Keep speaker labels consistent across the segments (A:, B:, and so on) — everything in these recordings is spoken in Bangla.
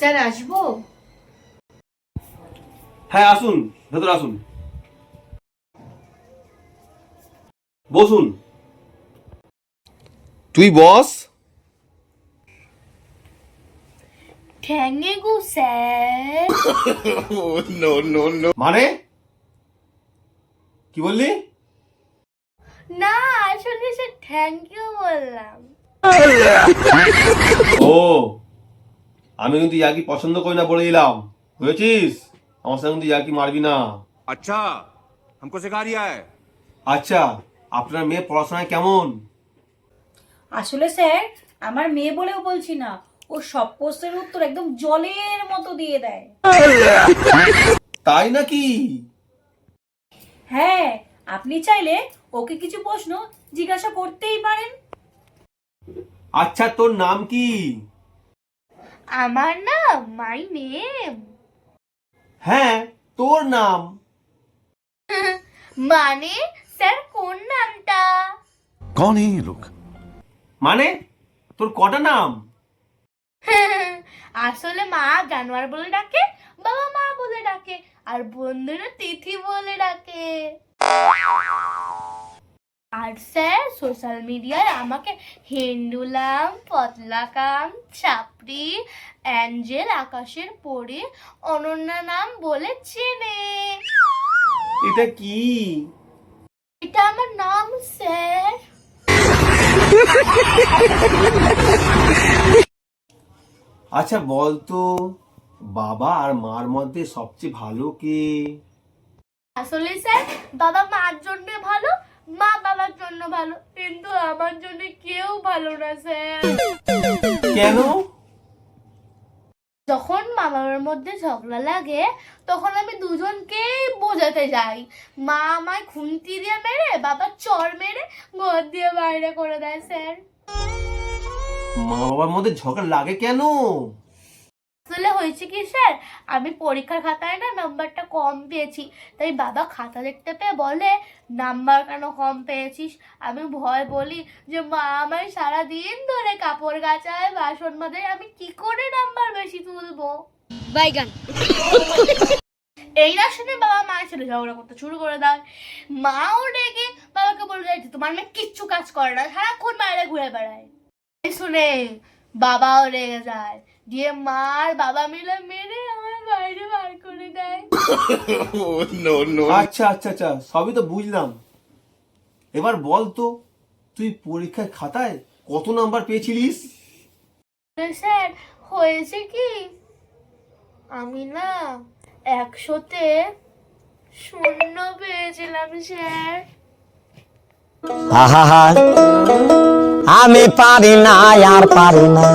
A: স্যার আসব?
B: হ্যাঁ আসুন ভেতরে আসুন। বসুন। তুই বস।
A: ঠ্যাঙে গো স্যার।
B: মানে? কি বললি?
A: না আসলে স্যার থ্যাংক ইউ বললাম।
B: ও। আমি কিন্তু ইয়াকি পছন্দ করি না বলে দিলাম বুঝেছিস আমার সঙ্গে কিন্তু ইয়াকি মারবি না
C: अच्छा हमको सिखा रिया है
B: আচ্ছা আপনার মেয়ে পড়াশোনায় কেমন
D: আসলে স্যার আমার মেয়ে বলেও বলছি না ও সব প্রশ্নের উত্তর একদম জলের মতো দিয়ে দেয়
B: তাই নাকি
D: হ্যাঁ আপনি চাইলে ওকে কিছু প্রশ্ন জিজ্ঞাসা করতেই পারেন
B: আচ্ছা তোর নাম কি
A: আমার না মাই নেম
B: হ্যাঁ তোর নাম
A: মানে স্যার কোন নামটা
C: कौन है ये लोग
B: মানে তোর কটা নাম
A: আসলে মা জানোয়ার বলে ডাকে বাবা মা বলে ডাকে আর বন্ধুরা তিথি বলে ডাকে আর স্যার সোশ্যাল মিডিয়ায় আমাকে হেন্ডুলাম পতলাকাম চাপড়ি অ্যাঞ্জেল আকাশের পরে অনন্যা নাম বলে চেনে।
B: এটা কি?
A: এটা আমার নাম স্যার।
B: আচ্ছা বল তো বাবা আর মার মধ্যে সবচেয়ে ভালো কে?
A: আসলে স্যার বাবা মার জন্য ভালো মা বাবার জন্য ভালো কিন্তু আমার জন্য
B: কেন?
A: যখন মা বাবার মধ্যে ঝগড়া লাগে তখন আমি দুজনকেই বোঝাতে যাই। মা আমায় খুন্তি দিয়ে মেরে বাবা চর মেরে ঘর দিয়ে বাইরে করে দেয় স্যার।
B: মা বাবার মধ্যে ঝগড়া লাগে কেন?
A: আসলে হয়েছে কি স্যার? আমি পরীক্ষার খাতায় না নাম্বারটা কম পেয়েছি। তাই বাবা খাতা দেখতে পেয়ে বলে নাম্বার কেন কম পেয়েছিস? আমি ভয় বলি যে মা আমায় সারাদিন ধরে কাপড় গাছায় বাসন মাজায় আমি কি করে নাম্বার বেশি তুলবো? বাইগান এই না শুনে বাবা মায়ের ছেলে ঝগড়া করতে শুরু করে দেয়। মাও রেগে বাবাকে বলে দেয় যে তোমার মেয়ে কিচ্ছু কাজ করে না সারাক্ষণ বাইরে ঘুরে বেড়ায়। শুনে বাবাও রেগে যায়। দিয়ে মার বাবা মিলে মেরে আমার বাইরে বার করে দেয়।
B: আচ্ছা আচ্ছা আচ্ছা সবই তো বুঝলাম। এবার বল তো তুই পরীক্ষায় খাতায় কত নাম্বার পেয়েছিলিস?
A: স্যার হয়েছে কি? আমি না একশোতে শূন্য পেয়েছিলাম স্যার।
E: আহা আমি পারি না আর পারি না।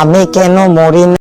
E: আমি কেন মরি না?